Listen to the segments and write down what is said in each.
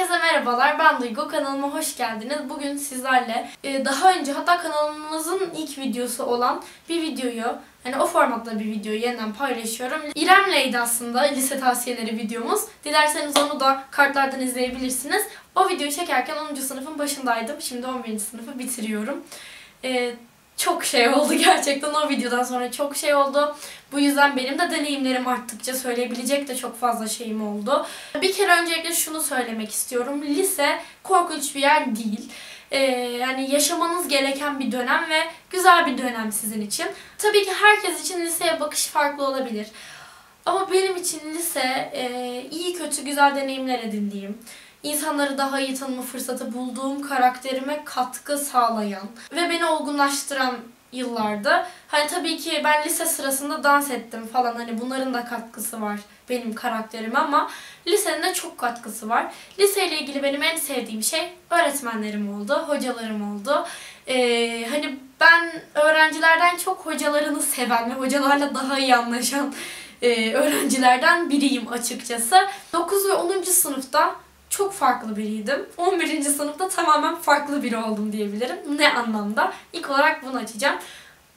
Herkese merhabalar. Ben Duygu. Kanalıma hoş geldiniz. Bugün sizlerle e, daha önce hatta kanalımızın ilk videosu olan bir videoyu hani o formatta bir videoyu yeniden paylaşıyorum. İrem'leydi aslında lise tavsiyeleri videomuz. Dilerseniz onu da kartlardan izleyebilirsiniz. O videoyu çekerken 10. sınıfın başındaydım. Şimdi 11. sınıfı bitiriyorum. Çok şey oldu gerçekten o videodan sonra çok şey oldu. Bu yüzden benim de deneyimlerim arttıkça söyleyebilecek de çok fazla şeyim oldu. Bir kere öncelikle şunu söylemek istiyorum. Lise korkunç bir yer değil. Ee, yani yaşamanız gereken bir dönem ve güzel bir dönem sizin için. Tabii ki herkes için liseye bakış farklı olabilir. Ama benim için lise e, iyi kötü güzel deneyimler edindiğim, insanları daha iyi tanıma fırsatı bulduğum, karakterime katkı sağlayan ve beni olgunlaştıran yıllarda. Hani tabii ki ben lise sırasında dans ettim falan hani bunların da katkısı var benim karakterime ama lisenin de çok katkısı var. Liseyle ilgili benim en sevdiğim şey öğretmenlerim oldu, hocalarım oldu. Ee, hani ben öğrencilerden çok hocalarını seven ve hocalarla daha iyi anlaşan e, öğrencilerden biriyim açıkçası. 9 ve 10. sınıfta çok farklı biriydim. 11. sınıfta tamamen farklı biri oldum diyebilirim. Ne anlamda? İlk olarak bunu açacağım.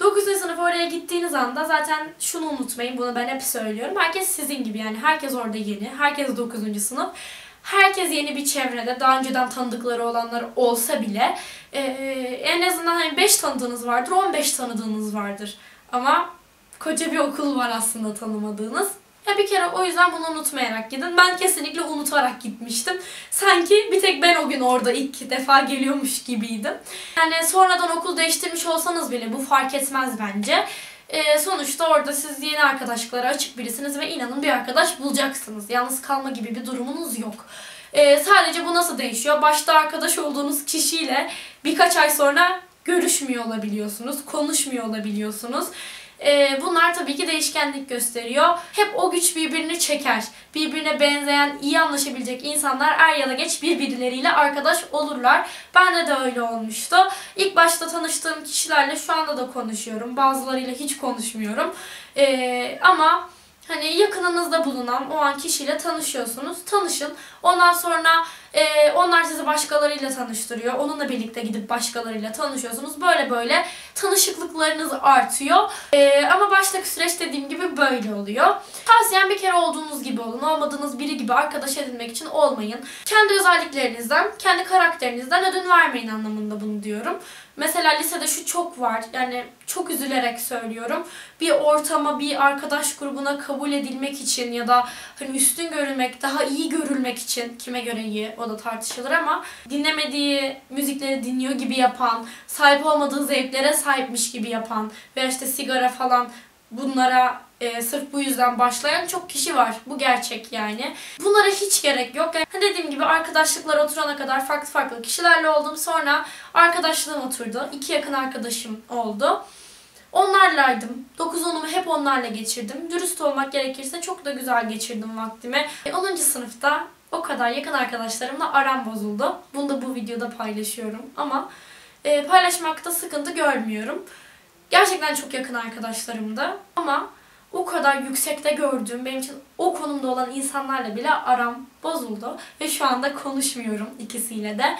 9. sınıf oraya gittiğiniz anda zaten şunu unutmayın. Bunu ben hep söylüyorum. Herkes sizin gibi yani. Herkes orada yeni. Herkes 9. sınıf. Herkes yeni bir çevrede. Daha önceden tanıdıkları olanlar olsa bile e, en azından hani 5 tanıdığınız vardır. 15 tanıdığınız vardır. Ama koca bir okul var aslında tanımadığınız. Ya bir kere o yüzden bunu unutmayarak gidin. Ben kesinlikle unutarak gitmiştim. Sanki bir tek ben o gün orada ilk defa geliyormuş gibiydim. Yani sonradan okul değiştirmiş olsanız bile bu fark etmez bence. Ee, sonuçta orada siz yeni arkadaşlıklara açık birisiniz ve inanın bir arkadaş bulacaksınız. Yalnız kalma gibi bir durumunuz yok. Ee, sadece bu nasıl değişiyor? Başta arkadaş olduğunuz kişiyle birkaç ay sonra görüşmüyor olabiliyorsunuz, konuşmuyor olabiliyorsunuz. Ee, bunlar tabii ki değişkenlik gösteriyor. Hep o güç birbirini çeker. Birbirine benzeyen, iyi anlaşabilecek insanlar er ya da geç birbirleriyle arkadaş olurlar. Bende de öyle olmuştu. İlk başta tanıştığım kişilerle şu anda da konuşuyorum. Bazılarıyla hiç konuşmuyorum. Ee, ama hani yakınınızda bulunan o an kişiyle tanışıyorsunuz. Tanışın. Ondan sonra e, onlar sizi başkalarıyla tanıştırıyor. Onunla birlikte gidip başkalarıyla tanışıyorsunuz. Böyle böyle tanışıklıklarınız artıyor. E, ama baştaki süreç dediğim gibi böyle oluyor. Tavsiyem bir kere olduğunuz gibi olun. Olmadığınız biri gibi arkadaş edinmek için olmayın. Kendi özelliklerinizden, kendi karakterinizden ödün vermeyin anlamında bunu diyorum. Mesela lisede şu çok var. Yani çok üzülerek söylüyorum. Bir ortama, bir arkadaş grubuna kabul edilmek için ya da hani üstün görülmek, daha iyi görülmek için kime göre iyi o da tartışılır ama dinlemediği müzikleri dinliyor gibi yapan, sahip olmadığı zevklere sahipmiş gibi yapan veya işte sigara falan bunlara e, sırf bu yüzden başlayan çok kişi var. Bu gerçek yani. Bunlara hiç gerek yok. Yani dediğim gibi arkadaşlıklar oturana kadar farklı farklı kişilerle oldum. Sonra arkadaşlığım oturdu. İki yakın arkadaşım oldu. Onlarlaydım. 9-10'umu hep onlarla geçirdim. Dürüst olmak gerekirse çok da güzel geçirdim vaktimi. 10. sınıfta o kadar yakın arkadaşlarımla aram bozuldu. Bunu da bu videoda paylaşıyorum ama e, paylaşmakta sıkıntı görmüyorum. Gerçekten çok yakın arkadaşlarımdı ama o kadar yüksekte gördüğüm, benim için o konumda olan insanlarla bile aram bozuldu. Ve şu anda konuşmuyorum ikisiyle de.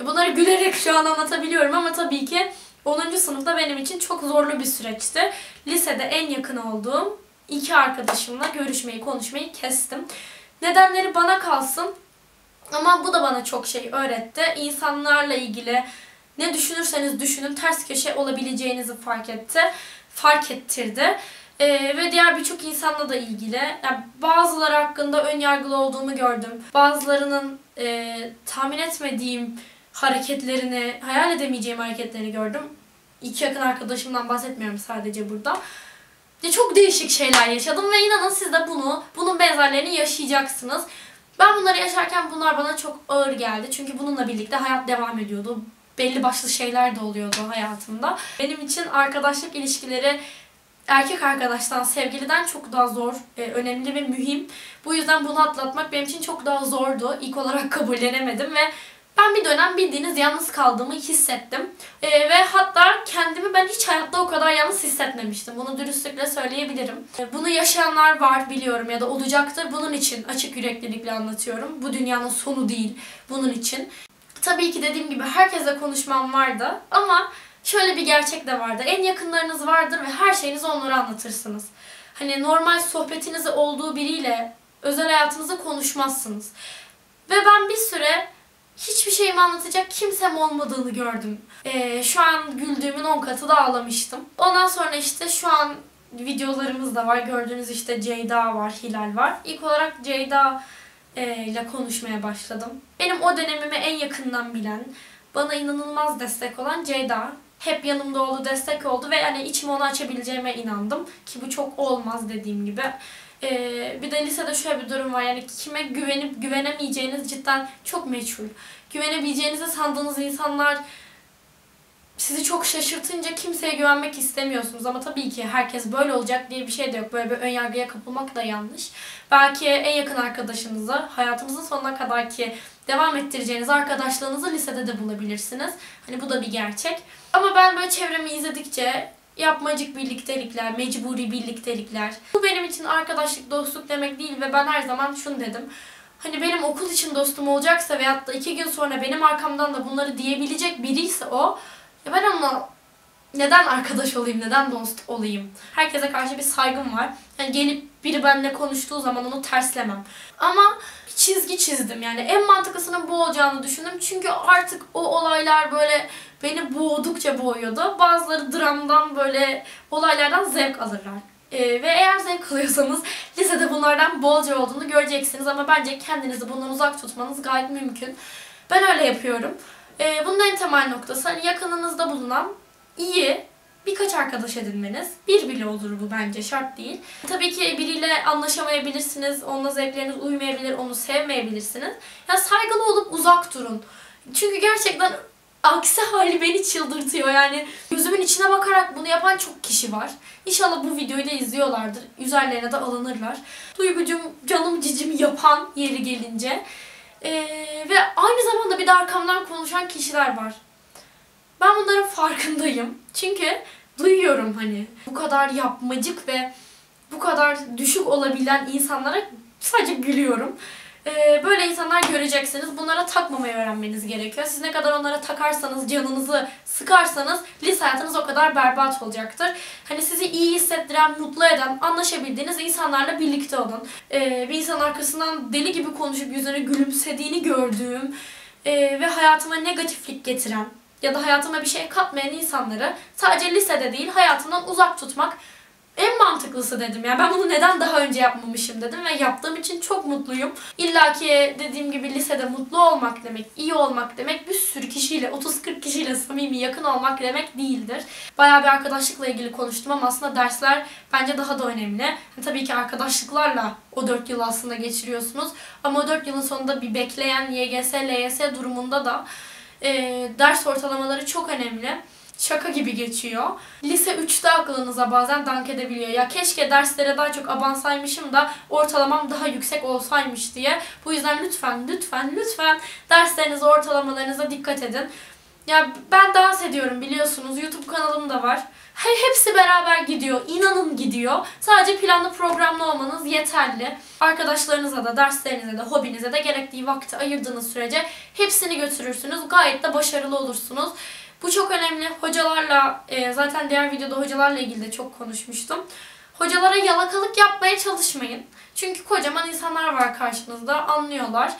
Bunları gülerek şu an anlatabiliyorum ama tabii ki 10. sınıfta benim için çok zorlu bir süreçti. Lisede en yakın olduğum iki arkadaşımla görüşmeyi, konuşmayı kestim. Nedenleri bana kalsın. Ama bu da bana çok şey öğretti. İnsanlarla ilgili ne düşünürseniz düşünün ters köşe olabileceğinizi fark etti. Fark ettirdi. Ee, ve diğer birçok insanla da ilgili. Yani bazıları hakkında ön yargılı olduğumu gördüm. Bazılarının e, tahmin etmediğim hareketlerini, hayal edemeyeceğim hareketlerini gördüm. İki yakın arkadaşımdan bahsetmiyorum sadece burada. Ya çok değişik şeyler yaşadım ve inanın siz de bunu, bunun benzerlerini yaşayacaksınız. Ben bunları yaşarken bunlar bana çok ağır geldi. Çünkü bununla birlikte hayat devam ediyordu. Belli başlı şeyler de oluyordu hayatımda. Benim için arkadaşlık ilişkileri erkek arkadaştan, sevgiliden çok daha zor, e, önemli ve mühim. Bu yüzden bunu atlatmak benim için çok daha zordu. İlk olarak kabullenemedim ve Ben bir dönem bildiğiniz yalnız kaldığımı hissettim. Ee, ve hatta kendimi ben hiç hayatta o kadar yalnız hissetmemiştim. Bunu dürüstlükle söyleyebilirim. Ee, bunu yaşayanlar var biliyorum ya da olacaktır. Bunun için açık yüreklilikle anlatıyorum. Bu dünyanın sonu değil bunun için. Tabii ki dediğim gibi herkesle konuşmam vardı ama şöyle bir gerçek de vardı. En yakınlarınız vardır ve her şeyinizi onlara anlatırsınız. Hani normal sohbetinizi olduğu biriyle özel hayatınızı konuşmazsınız. Ve ben bir süre hiçbir şeyimi anlatacak kimsem olmadığını gördüm. Ee, şu an güldüğümün 10 katı da ağlamıştım. Ondan sonra işte şu an videolarımız da var. Gördüğünüz işte Ceyda var, Hilal var. İlk olarak Ceyda e, ile konuşmaya başladım. Benim o dönemimi en yakından bilen, bana inanılmaz destek olan Ceyda. Hep yanımda oldu, destek oldu ve yani içimi ona açabileceğime inandım. Ki bu çok olmaz dediğim gibi. Ee, bir de lisede şöyle bir durum var. Yani kime güvenip güvenemeyeceğiniz cidden çok meçhul. Güvenebileceğinizi sandığınız insanlar sizi çok şaşırtınca kimseye güvenmek istemiyorsunuz. Ama tabii ki herkes böyle olacak diye bir şey de yok. Böyle bir önyargıya kapılmak da yanlış. Belki en yakın arkadaşınızı hayatınızın sonuna kadar ki devam ettireceğiniz arkadaşlığınızı lisede de bulabilirsiniz. Hani bu da bir gerçek. Ama ben böyle çevremi izledikçe yapmacık birliktelikler, mecburi birliktelikler. Bu benim için arkadaşlık, dostluk demek değil ve ben her zaman şunu dedim. Hani benim okul için dostum olacaksa veyahut da iki gün sonra benim arkamdan da bunları diyebilecek biriyse o, ya ben onunla neden arkadaş olayım, neden dost olayım? Herkese karşı bir saygım var. Yani gelip biri benimle konuştuğu zaman onu terslemem. Ama çizgi çizdim yani en mantıklısının bu olacağını düşündüm. Çünkü artık o olaylar böyle beni boğdukça boğuyordu. Bazıları dramdan böyle olaylardan zevk alırlar. Ee, ve eğer zevk alıyorsanız lisede bunlardan bolca olduğunu göreceksiniz ama bence kendinizi bundan uzak tutmanız gayet mümkün. Ben öyle yapıyorum. Ee, bunun en temel noktası hani yakınınızda bulunan iyi birkaç arkadaş edinmeniz. Bir bile olur bu bence şart değil. Tabii ki biriyle anlaşamayabilirsiniz, onunla zevkleriniz uymayabilir, onu sevmeyebilirsiniz. Yani saygılı olup uzak durun. Çünkü gerçekten aksi hali beni çıldırtıyor. Yani gözümün içine bakarak bunu yapan çok kişi var. İnşallah bu videoyu da izliyorlardır. Üzerlerine de alınırlar. Duygucum, canım cicim yapan yeri gelince. Ee, ve aynı zamanda bir de arkamdan konuşan kişiler var. Ben bunların farkındayım. Çünkü duyuyorum hani bu kadar yapmacık ve bu kadar düşük olabilen insanlara sadece gülüyorum. Ee, böyle insanlar göreceksiniz. Bunlara takmamayı öğrenmeniz gerekiyor. Siz ne kadar onlara takarsanız, canınızı sıkarsanız lise hayatınız o kadar berbat olacaktır. Hani sizi iyi hissettiren, mutlu eden, anlaşabildiğiniz insanlarla birlikte olun. Ee, bir insan arkasından deli gibi konuşup yüzüne gülümsediğini gördüğüm e, ve hayatıma negatiflik getiren ya da hayatıma bir şey katmayan insanları sadece lisede değil hayatından uzak tutmak en mantıklısı dedim ya. Ben bunu neden daha önce yapmamışım dedim ve yaptığım için çok mutluyum. İlla ki dediğim gibi lisede mutlu olmak demek, iyi olmak demek bir sürü kişiyle, 30-40 kişiyle samimi yakın olmak demek değildir. Bayağı bir arkadaşlıkla ilgili konuştum ama aslında dersler bence daha da önemli. Yani tabii ki arkadaşlıklarla o 4 yıl aslında geçiriyorsunuz. Ama o 4 yılın sonunda bir bekleyen YGS, LYS durumunda da e, ders ortalamaları çok önemli şaka gibi geçiyor. Lise 3'te aklınıza bazen dank edebiliyor. Ya keşke derslere daha çok abansaymışım da ortalamam daha yüksek olsaymış diye. Bu yüzden lütfen lütfen lütfen derslerinize ortalamalarınıza dikkat edin. Ya ben dans ediyorum biliyorsunuz. YouTube kanalım da var. Hepsi beraber gidiyor. İnanın gidiyor. Sadece planlı programlı olmanız yeterli. Arkadaşlarınıza da, derslerinize de, hobinize de gerektiği vakti ayırdığınız sürece hepsini götürürsünüz. Gayet de başarılı olursunuz. Bu çok önemli. Hocalarla, e, zaten diğer videoda hocalarla ilgili de çok konuşmuştum. Hocalara yalakalık yapmaya çalışmayın. Çünkü kocaman insanlar var karşınızda, anlıyorlar.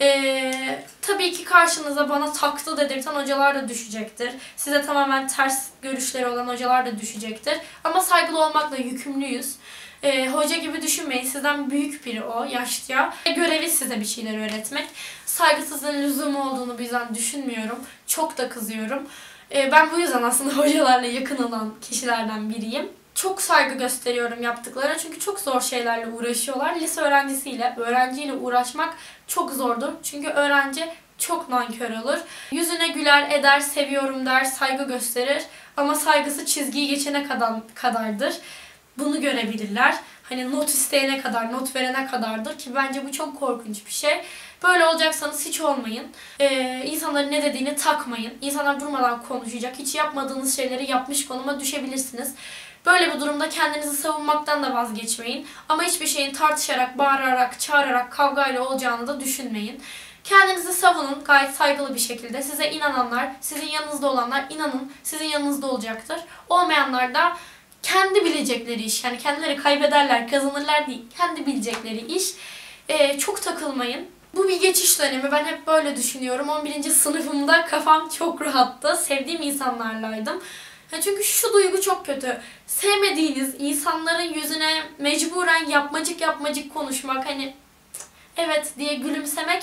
Ee, tabii ki karşınıza bana taktı dedirten hocalar da düşecektir. Size tamamen ters görüşleri olan hocalar da düşecektir. Ama saygılı olmakla yükümlüyüz. Ee, hoca gibi düşünmeyin. Sizden büyük biri o, yaşlıya. Görevi size bir şeyler öğretmek. Saygısızlığın lüzumu olduğunu bizden düşünmüyorum. Çok da kızıyorum. Ee, ben bu yüzden aslında hocalarla yakın olan kişilerden biriyim çok saygı gösteriyorum yaptıklarına çünkü çok zor şeylerle uğraşıyorlar. Lise öğrencisiyle, öğrenciyle uğraşmak çok zordur. Çünkü öğrenci çok nankör olur. Yüzüne güler, eder, seviyorum der, saygı gösterir. Ama saygısı çizgiyi geçene kadar kadardır. Bunu görebilirler. Hani not isteyene kadar, not verene kadardır ki bence bu çok korkunç bir şey. Böyle olacaksanız hiç olmayın. Ee, insanların ne dediğini takmayın. İnsanlar durmadan konuşacak. Hiç yapmadığınız şeyleri yapmış konuma düşebilirsiniz. Böyle bir durumda kendinizi savunmaktan da vazgeçmeyin. Ama hiçbir şeyin tartışarak, bağırarak, çağırarak, kavgayla olacağını da düşünmeyin. Kendinizi savunun gayet saygılı bir şekilde. Size inananlar, sizin yanınızda olanlar inanın sizin yanınızda olacaktır. Olmayanlar da kendi bilecekleri iş. Yani kendileri kaybederler, kazanırlar değil. Kendi bilecekleri iş. Ee, çok takılmayın. Bu bir geçiş dönemi. Ben hep böyle düşünüyorum. 11. sınıfımda kafam çok rahattı. Sevdiğim insanlarlaydım. Ya çünkü şu duygu çok kötü. Sevmediğiniz insanların yüzüne mecburen yapmacık yapmacık konuşmak hani "Cık, evet diye gülümsemek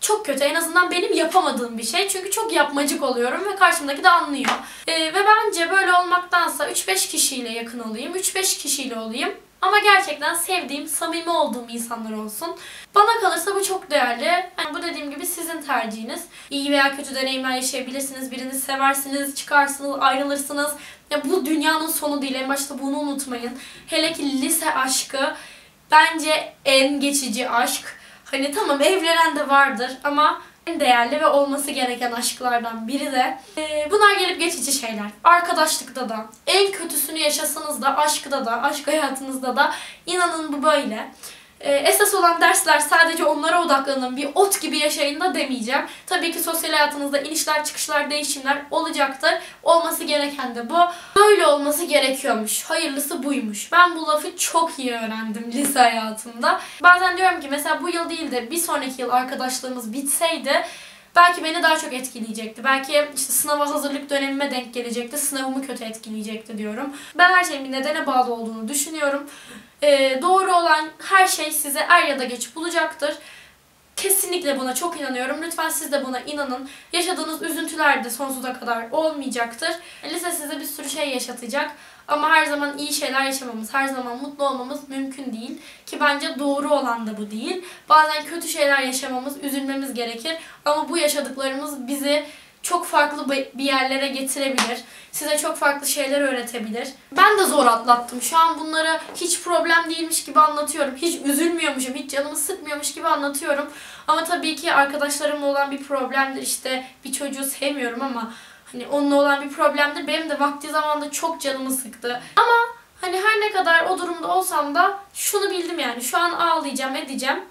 çok kötü. En azından benim yapamadığım bir şey. Çünkü çok yapmacık oluyorum ve karşımdaki de anlıyor. Ee, ve bence böyle olmaktansa 3-5 kişiyle yakın olayım. 3-5 kişiyle olayım. Ama gerçekten sevdiğim, samimi olduğum insanlar olsun. Bana kalırsa bu çok değerli. Yani bu dediğim gibi sizin tercihiniz. İyi veya kötü deneyimler yaşayabilirsiniz. Birini seversiniz, çıkarsınız, ayrılırsınız. Ya bu dünyanın sonu değil. En başta bunu unutmayın. Hele ki lise aşkı bence en geçici aşk. Hani tamam evlenen de vardır ama en değerli ve olması gereken aşklardan biri de. Ee, bunlar gelip geçici şeyler. Arkadaşlıkta da, en kötüsünü yaşasanız da, aşkta da, aşk hayatınızda da inanın bu böyle. Ee, esas olan dersler sadece onlara odaklanın. Bir ot gibi yaşayın da demeyeceğim. Tabii ki sosyal hayatınızda inişler, çıkışlar, değişimler olacaktır. Olması gereken de bu. Böyle olması gerekiyormuş. Hayırlısı buymuş. Ben bu lafı çok iyi öğrendim lise hayatımda. Bazen diyorum ki mesela bu yıl değil de bir sonraki yıl arkadaşlığımız bitseydi belki beni daha çok etkileyecekti. Belki işte sınava hazırlık dönemime denk gelecekti. Sınavımı kötü etkileyecekti diyorum. Ben her şeyin bir nedene bağlı olduğunu düşünüyorum. Ee, doğru olan her şey size er ya da geç bulacaktır. Kesinlikle buna çok inanıyorum. Lütfen siz de buna inanın. Yaşadığınız üzüntüler de sonsuza kadar olmayacaktır. Lise size bir sürü şey yaşatacak. Ama her zaman iyi şeyler yaşamamız, her zaman mutlu olmamız mümkün değil. Ki bence doğru olan da bu değil. Bazen kötü şeyler yaşamamız, üzülmemiz gerekir. Ama bu yaşadıklarımız bizi çok farklı bir yerlere getirebilir. Size çok farklı şeyler öğretebilir. Ben de zor atlattım. Şu an bunları hiç problem değilmiş gibi anlatıyorum. Hiç üzülmüyormuşum, hiç canımı sıkmıyormuş gibi anlatıyorum. Ama tabii ki arkadaşlarımla olan bir problemdir. İşte bir çocuğu sevmiyorum ama hani onunla olan bir problemdir. Benim de vakti zamanda çok canımı sıktı. Ama hani her ne kadar o durumda olsam da şunu bildim yani. Şu an ağlayacağım, edeceğim.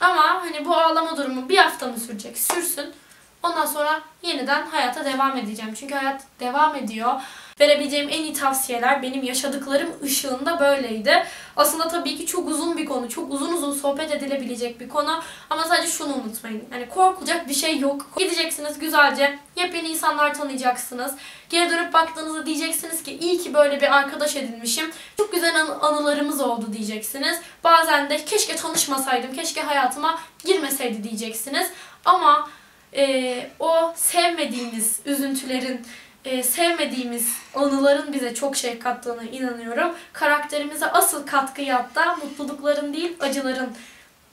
Ama hani bu ağlama durumu bir hafta mı sürecek? Sürsün. Ondan sonra yeniden hayata devam edeceğim. Çünkü hayat devam ediyor. Verebileceğim en iyi tavsiyeler benim yaşadıklarım ışığında böyleydi. Aslında tabii ki çok uzun bir konu. Çok uzun uzun sohbet edilebilecek bir konu. Ama sadece şunu unutmayın. Yani korkulacak bir şey yok. Gideceksiniz güzelce. Yepyeni insanlar tanıyacaksınız. Geri dönüp baktığınızda diyeceksiniz ki iyi ki böyle bir arkadaş edinmişim. Çok güzel an- anılarımız oldu diyeceksiniz. Bazen de keşke tanışmasaydım, keşke hayatıma girmeseydi diyeceksiniz. Ama e, o sevmediğimiz üzüntülerin, e, sevmediğimiz anıların bize çok şey kattığına inanıyorum. Karakterimize asıl katkıyı hatta mutlulukların değil acıların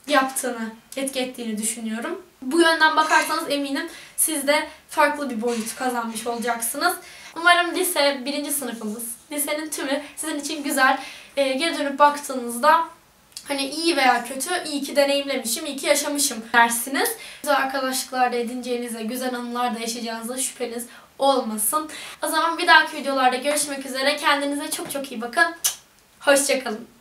yaptığını, etki ettiğini düşünüyorum. Bu yönden bakarsanız eminim siz de farklı bir boyut kazanmış olacaksınız. Umarım lise birinci sınıfımız, lisenin tümü sizin için güzel. E, geri dönüp baktığınızda Hani iyi veya kötü, iyi ki deneyimlemişim, iyi ki yaşamışım dersiniz. Güzel arkadaşlıklar da edineceğinize, güzel anılar da yaşayacağınıza şüpheniz olmasın. O zaman bir dahaki videolarda görüşmek üzere. Kendinize çok çok iyi bakın. Hoşçakalın.